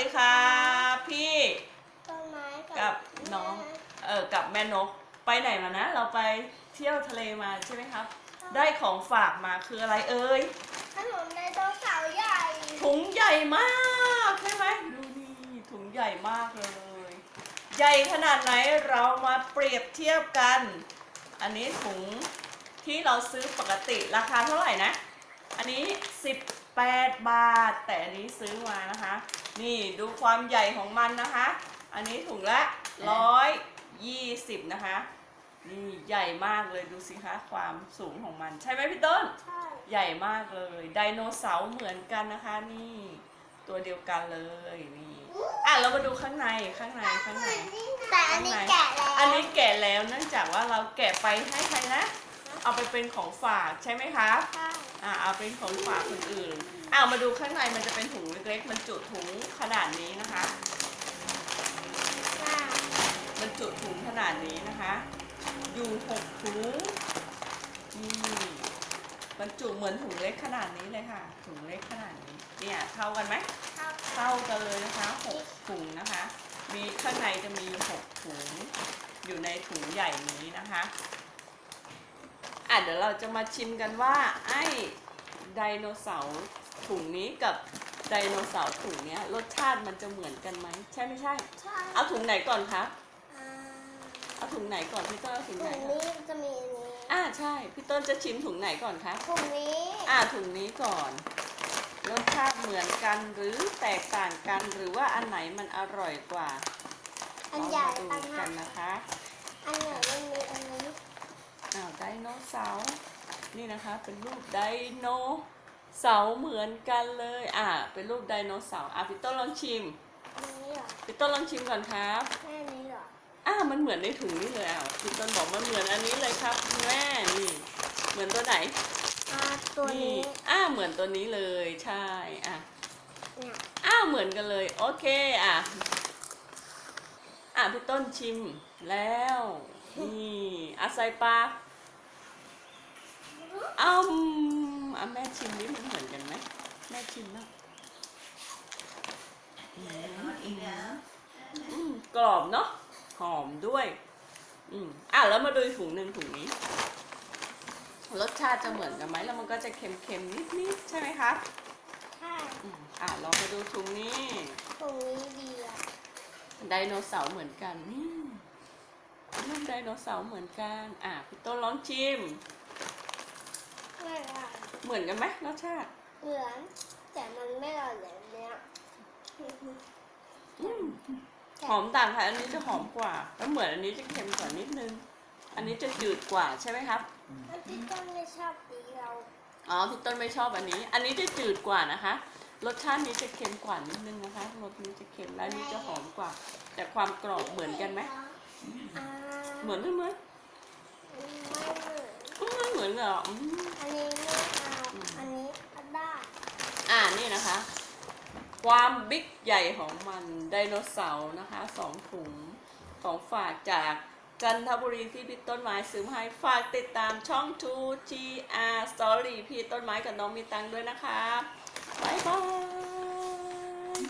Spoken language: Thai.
ดีครับพี่ต้นไม้กับน้องเออกับแม่นกไปไหนมานะ เราไปเที่ยวทะเลมาใช่ไหมครับ ได้ของฝากมาคืออะไรเอ่ยขนมไดโนเสาร์ใหญ่ ถุงใหญ่มากใช่ไหมดูนี่ถุงใหญ่มากเลย ใหญ่ขนาดไหนเรามาเปรียบเทียบกัน อันนี้ถุงที่เราซื้อปกติราคาเท่าไหร่นะ อันนี้ 18บาท แต่อันนี้ซื้อมานะคะ นี่ดูความใหญ่ของมันนะคะ อันนี้ถุงละ120 นะคะ นี่ใหญ่มากเลยดูสิคะความสูงของมัน ใช่ไหมพี่ต้น ใช่ ใหญ่มากเลยไดโนเสาร์เหมือนกันนะคะ นี่ตัวเดียวกันเลยนี่อะเรามาดูข้างในข้างในข้างใน แต่อันนี้แกะแล้ว อันนี้แกะแล้วเนื่องจากว่าเราแกะไปให้ใครนะ เอาไปเป็นของฝากใช่ไหมคะใช่อ่าเอาเป็นของฝากคนอื่นอ่ามาดูข้างในมันจะเป็นถุงเล็กๆมันจุถุงขนาดนี้นะคะใช่มันจุถุงขนาดนี้นะคะ อยู่หกถุงนี่มันจุเหมือนถุงเล็กขนาดนี้เลยค่ะ ถุงเล็กขนาดนี้เนี่ยเท่ากันไหมครับเท่ากันเลยนะคะหกถุงนะคะ มีข้างในจะมีหกถุงอยู่ในถุงใหญ่นี้นะคะ อะเดี๋ยวเราจะมาชิมกันว่า ไอ้ไดโนเสาร์ถุงนี้กับไดโนเสาร์ถุงเนี้ยรสชาติมันจะเหมือนกันไหมใช่ไม่ใช่ ใช่เอาถุงไหนก่อนครับอ่าเอาถุงไหนก่อนพี่ต้นเอาถุงถุไหนงก่อนนี้จะมีอันนี้อ่าใช่พี่ต้นจะชิมถุงไหนก่อนคะถุงนี้ อ่าถุงนี้ก่อนรสชาติเหมือนกันหรือแตกต่างกันหรือว่าอันไหนมันอร่อยกว่าอันใหญ่เราต่ามาดูงกัหานกนะคะ อันไหนไม่มีอันนี้ อ้าวไดโนเสาร์นี่นะคะเป็นรูปไดโนเสาร์เหมือนกันเลยอ่าเป็นรูปไดโนเสาร์อะพี่ต้นลองชิมอันนี้เหรอพี่ต้นลองชิมก่อนครับแม่อันนี้เหรออ่ามันเหมือนในถุงนี้เลยอะพี่ต้นบอกมันเหมือนอันนี้เลยครับคุณแม่นี่เหมือนตัวไหนอ่าตัวนี้อ่าเหมือนตัวนี้เลยใช่อะเนี่ยอ้าวเหมือนกันเลยโอเคอะอะพี่ต้นชิมแล้ว นี่อาใส่ปากอ้าวอะแม่ชิมนี่มันเหมือนกันไหมแม่ชิมนะอืมอืมกรอบเนาะหอมด้วย อืมอะแล้วมาดูถุงหนึ่งถุงนี้ รสชาติจะเหมือนกันไหมแล้วมันก็จะเค็มๆนิดๆใช่ไหมคะใช่อืมอะลองมาดูถุงนี้ถุงนี้ดีอะไดโนเสาร์เหมือนกันนี่รูปได โนเสาร์เหมือนกัน อะพี่ต้นลองชิม ไม่อร่อยเหมือนกันไหมรสชาติ เหมือนแต่มันไม่อร่อยแบบเนี้ยอืมหอมต่างค่ะ อันนี้จะหอมกว่า แล้วเหมือนอันนี้จะเค็มกว่านิดนึง อันนี้จะจืดกว่าใช่ไหมครับ แล้วพี่ต้นไม่ชอบดีเราอ๋อพี่ต้นไม่ชอบอันนี้ อันนี้จะจืดกว่านะคะ รสชาตินี้จะเค็มกว่านิดนึงนะคะ รสนี้จะเค็มแล้วอันนี้จะหอมกว่า แต่ความกรอบเหมือนกันไหม อ่า เหมือนไหมไม่เหมือนเหมือนเหรออืมอันนี้ไม่เอา อันนี้ก็ได้อ่านี่นะคะ ความบิ๊กใหญ่ของมันไดโนเสาร์นะคะสองถุงของฝากจากจันทบุรีที่พี่ต้นไม้ซื้อมาให้ฝากติดตามช่อง 2GR Story พี่ต้นไม้กับน้องมีตังค์ด้วยนะคะ บ๊ายบาย